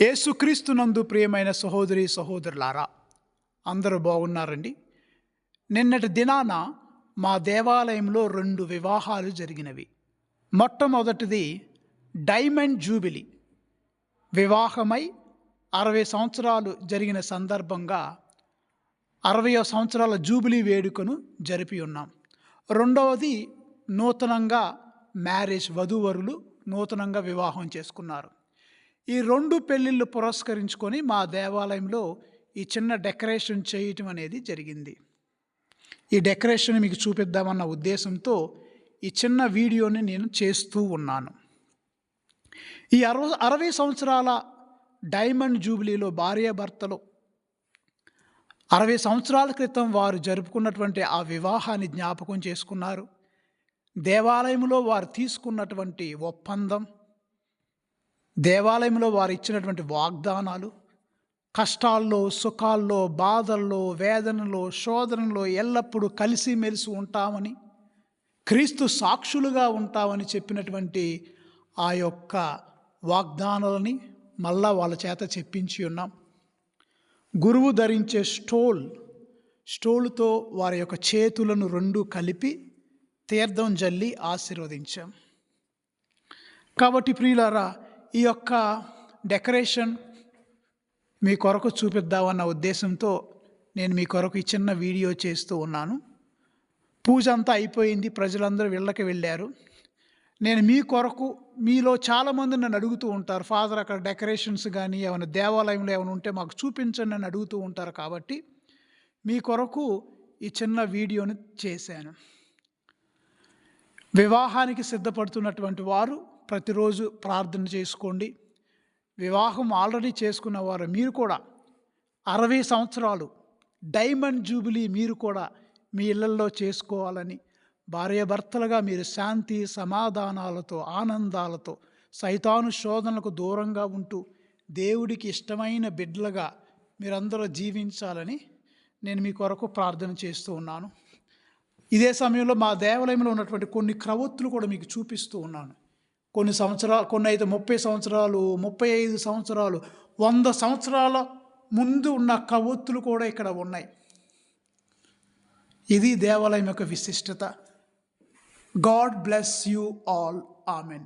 యేసుక్రీస్తునందు ప్రియమైన సహోదరి సహోదరులారా అందరూ బాగున్నారండి? నిన్నటి దినాన మా దేవాలయంలో రెండు వివాహాలు జరిగినవి. మొట్టమొదటిది డైమండ్ జూబిలీ. వివాహమై అరవై సంవత్సరాలు జరిగిన సందర్భంగా అరవయో సంవత్సరాల జూబిలీ వేడుకను జరిపి ఉన్నాం. రెండవది నూతనంగా మ్యారేజ్ వధూవరులు నూతనంగా వివాహం చేసుకున్నారు. ఈ రెండు పెళ్ళిళ్ళు పురస్కరించుకొని మా దేవాలయంలో ఈ చిన్న డెకరేషన్ చేయటం అనేది జరిగింది. ఈ డెకరేషన్ మీకు చూపిద్దామన్న ఉద్దేశంతో ఈ చిన్న వీడియోని నేను చేస్తూ ఉన్నాను. ఈ అరవై అరవై సంవత్సరాల డైమండ్ జూబిలీలో భార్యాభర్తలు అరవై సంవత్సరాల క్రితం వారు జరుపుకున్నటువంటి ఆ వివాహాన్ని జ్ఞాపకం చేసుకున్నారు. దేవాలయంలో వారు తీసుకున్నటువంటి ఒప్పందం దేవాలయంలో వారు ఇచ్చినటువంటి వాగ్దానాలు కష్టాల్లో సుఖాల్లో బాధల్లో వేదనలో శోధనలో ఎల్లప్పుడూ కలిసిమెలిసి ఉంటామని క్రీస్తు సాక్షులుగా ఉంటామని చెప్పినటువంటి ఆ యొక్క వాగ్దానాలని మళ్ళా వాళ్ళ చేత చెప్పించి ఉన్నాం. గురువు ధరించే స్టోల్ స్టోలుతో వారి యొక్క చేతులను రెండు కలిపి తీర్థం జల్లి ఆశీర్వదించాం. కాబట్టి ప్రియులారా ఈ యొక్క డెకరేషన్ మీ కొరకు చూపిద్దామన్న ఉద్దేశంతో నేను మీ కొరకు ఈ చిన్న వీడియో చేస్తూ ఉన్నాను. పూజ అంతా అయిపోయింది. ప్రజలందరూ వీళ్ళకి వెళ్ళారు. నేను మీ కొరకు మీలో చాలామంది నన్ను అడుగుతూ ఉంటారు. ఫాదర్ అక్కడ డెకరేషన్స్ కానీ ఏమైనా దేవాలయంలో ఏమైనా ఉంటే మాకు చూపించండి అని అడుగుతూ ఉంటారు కాబట్టి మీ కొరకు ఈ చిన్న వీడియోని చేశాను. వివాహానికి సిద్ధపడుతున్నటువంటి వారు ప్రతిరోజు ప్రార్థన చేసుకోండి. వివాహం ఆల్రెడీ చేసుకున్నవారు మీరు కూడా అరవై సంవత్సరాలు డైమండ్ జూబిలీ మీరు కూడా మీ ఇళ్ళల్లో చేసుకోవాలని భార్యాభర్తలుగా మీరు శాంతి సమాధానాలతో ఆనందాలతో సైతాను శోధనలకు దూరంగా ఉంటూ దేవుడికి ఇష్టమైన బిడ్డలుగా మీరందరూ జీవించాలని నేను మీ కొరకు ప్రార్థన చేస్తూ ఉన్నాను. ఇదే సమయంలో మా దేవాలయంలో ఉన్నటువంటి కొన్ని క్రవత్తులు కూడా మీకు చూపిస్తూ ఉన్నాను. కొన్ని సంవత్సరాలు కొన్ని అయితే ముప్పై సంవత్సరాలు ముప్పై ఐదు సంవత్సరాలు వంద సంవత్సరాల ముందు ఉన్న కవత్తులు కూడా ఇక్కడ ఉన్నాయి. ఇది దేవాలయం యొక్క విశిష్టత. God bless you all. Amen.